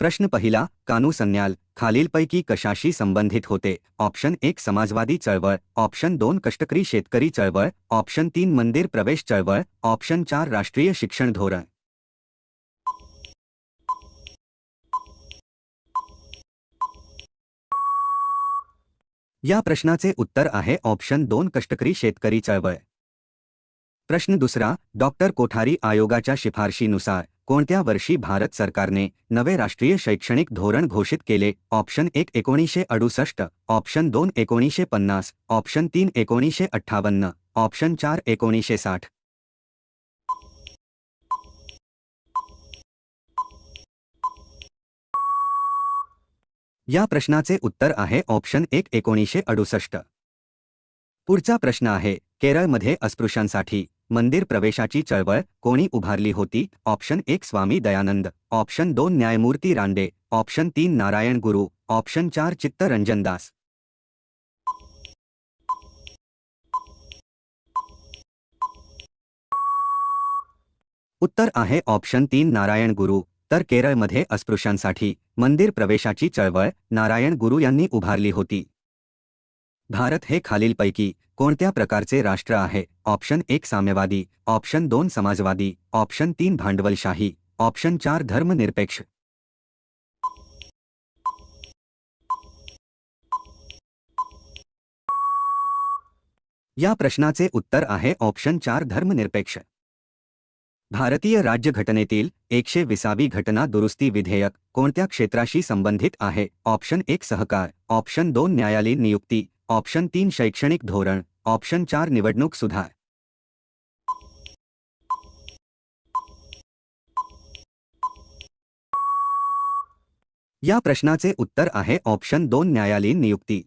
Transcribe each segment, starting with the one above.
प्रश्न पहिला, कानू संन्याल, खालीलपैकी कशाशी संबंधित होते? ऑप्शन एक, समाजवादी चळवळ. ऑप्शन दोन, कष्टकरी शेतकरी चळवळ. ऑप्शन तीन, मंदिर प्रवेश चळवळ. ऑप्शन चार, राष्ट्रीय शिक्षण धोरण. या प्रश्नाचे उत्तर आहे ऑप्शन दोन, कष्टकरी शेतकरी चळवळ. प्रश्न दुसरा, डॉक्टर कोठारी आयोगाच्या शिफारशीनुसार. कोणत्या वर्षी भारत सरकारने नवे राष्ट्रीय शैक्षणिक धोरण घोषित केले? ऑप्शन एक एकोणीसशे अडुसष्ट ऑप्शन दोन एकोणीसशे पन्नास ऑप्शन तीन एकोणीसशे अठ्ठावन्न ऑप्शन चार एकोणीसशे साठ. या प्रश्नाचे उत्तर आहे ऑप्शन एक एकोणीसशे अडुसष्ट. पुढचा प्रश्न आहे केरळमध्ये अस्पृश्यांसाठी. मंदिर प्रवेशाची चळवळ कोणी उभारली होती? ऑप्शन एक स्वामी दयानंद. ऑप्शन दोन न्यायमूर्ती रांडे ऑप्शन तीन नारायण गुरु. ऑप्शन चार चित्तरंजन दास. उत्तर आहे ऑप्शन तीन नारायण गुरु. तर केरळमध्ये अस्पृश्यांसाठी. मंदिर प्रवेशाची चळवळ नारायण गुरु यांनी उभारली होती. भारत हे खालीलपैकी कोणत्या प्रकारचे राष्ट्र आहे? ऑप्शन एक साम्यवादी, ऑप्शन दोन समाजवादी, ऑप्शन तीन भांडवलशाही, ऑप्शन चार धर्मनिरपेक्ष. या प्रश्नाचे उत्तर आहे ऑप्शन चार धर्मनिरपेक्ष. भारतीय राज्यघटनेतील एकशे विसावी घटना दुरुस्ती विधेयक कोणत्या क्षेत्राशी संबंधित आहे? ऑप्शन एक सहकार, ऑप्शन दोन न्यायालयीन नियुक्ती ऑप्शन तीन, शैक्षणिक धोरण। ऑप्शन चार, निवडणूक सुधार। या प्रश्नाचे उत्तर आहे ऑप्शन दोन, न्यायालयीन नियुक्ती.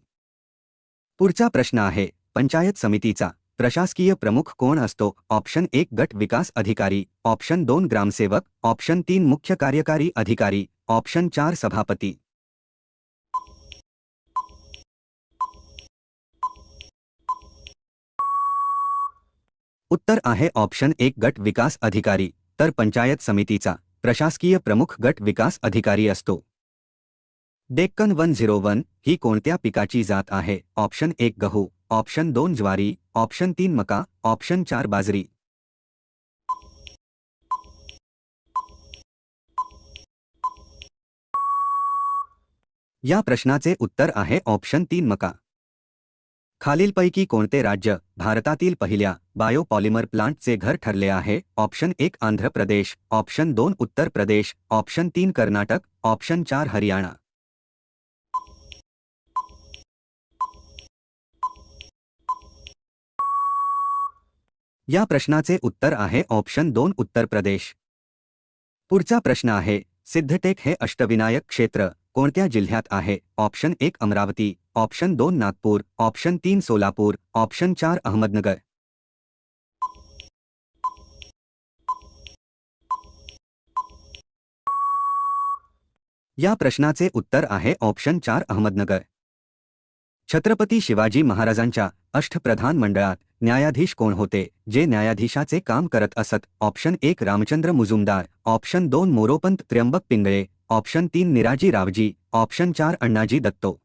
पुढचा प्रश्न आहे, पंचायत समितीचा. प्रशासकीय प्रमुख कोण असतो? ऑप्शन एक, गट विकास अधिकारी. ऑप्शन दोन, ग्रामसेवक. ऑप्शन तीन, मुख्य कार्यकारी अधिकारी. ऑप्शन चार, सभापती. उत्तर आहे ऑप्शन एक गट विकास अधिकारी, तर पंचायत समितीचा, प्रशासकीय प्रमुख गट विकास अधिकारी असतो. डेक्कन वन झिरो वन ही कोणत्या पिकाची जात आहे? ऑप्शन एक गहू, ऑप्शन दोन ज्वारी, ऑप्शन तीन मका, ऑप्शन चार बाजरी. या प्रश्नाचे उत्तर आहे ऑप्शन तीन मका. खालीलपैकी कोणते राज्य भारतातील पहिल्या बायोपॉलिमर प्लांटचे घर ठरले आहे? ऑप्शन एक आंध्र प्रदेश, ऑप्शन दोन उत्तर प्रदेश, ऑप्शन तीन कर्नाटक, ऑप्शन चार हरियाणा. या प्रश्नाचे उत्तर आहे ऑप्शन दोन उत्तर प्रदेश. पुढचा प्रश्न आहे, सिद्धटेक हे अष्टविनायक क्षेत्र कोणत्या जिल्ह्यात आहे? ऑप्शन एक अमरावती ऑप्शन दोन नागपुर, ऑप्शन तीन सोलापुर, ऑप्शन चार अहमदनगर। या प्रश्नाचे उत्तर आहे ऑप्शन चार अहमदनगर। छत्रपती शिवाजी महाराजांच्या अष्टप्रधान मंडळात न्यायाधीश कोण होते, जे न्यायाधीशाचे काम करत असत? ऑप्शन एक रामचंद्र मुजुमदार, ऑप्शन दोन मोरोपंत त्र्यंबक पिंगळे, ऑप्शन तीन निराजी रावजी, ऑप्शन चार अण्णाजी दत्तो।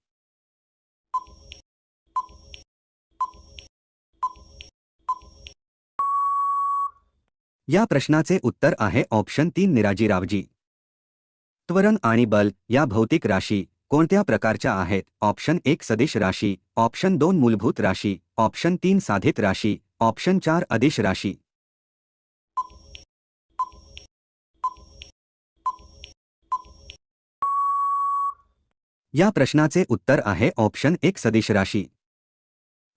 या प्रश्नाचे उत्तर आहे ऑप्शन तीन निराजी रावजी त्वरण आणि बल या भौतिक राशी कोणत्या प्रकारच्या आहेत? ऑप्शन एक सदिश राशी, ऑप्शन दोन मूलभूत राशी, ऑप्शन तीन साधित राशी, ऑप्शन चार अदिश राशी. या प्रश्नाचे उत्तर आहे ऑप्शन एक सदिश राशी.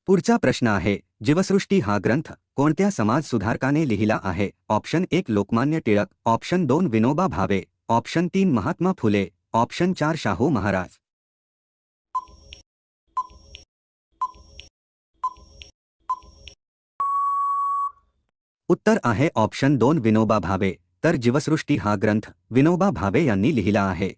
पुढचा प्रश्न आहे, जीवसृष्टी हा ग्रंथ. कोणत्या समाज सुधारकाने लिहिला आहे? ऑप्शन एक, लोकमान्य टिळक. ऑप्शन दोन, विनोबा भावे. ऑप्शन तीन, महात्मा फुले. ऑप्शन चार, शाहू महाराज. उत्तर आहे, ऑप्शन दोन, विनोबा भावे. तर जीवसृष्टी हा ग्रंथ विनोबा भावे यांनी लिहिला आहे.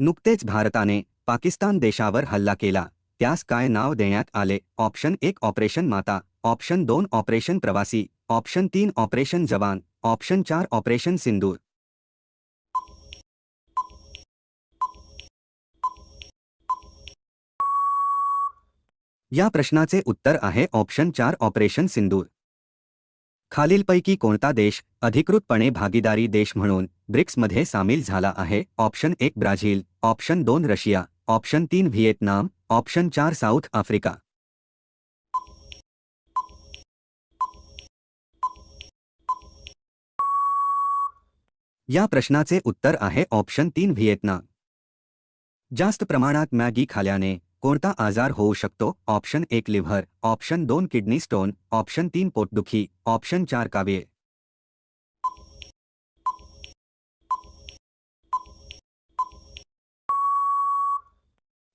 नुकतेच भारताने पाकिस्तान देशावर हल्ला केला. त्यास काय नाव देण्यात आले? ऑप्शन एक ऑपरेशन माता, ऑप्शन दोन ऑपरेशन प्रवासी, ऑप्शन तीन ऑपरेशन जवान, ऑप्शन चार ऑपरेशन सिंदूर. या प्रश्नाचे उत्तर आहे ऑप्शन चार ऑपरेशन सिंदूर. खालीलपैकी कोणता देश अधिकृतपणे भागीदारी देश म्हणून ब्रिक्समध्ये सामील झाला आहे? ऑप्शन एक ब्राझील, ऑप्शन दोन रशिया, ऑप्शन तीन व्हिएतनाम ऑप्शन चार, साउथ आफ्रिका या प्रश्नाचे उत्तर आहे ऑप्शन तीन, व्हिएतनाम। जास्त प्रमाणात मॅगी खाल्याने कोणता आजार होऊ शकतो? ऑप्शन एक, लिव्हर। ऑप्शन दोन, किडनी स्टोन। ऑप्शन तीन, पोटदुखी। ऑप्शन चार, कावीळ।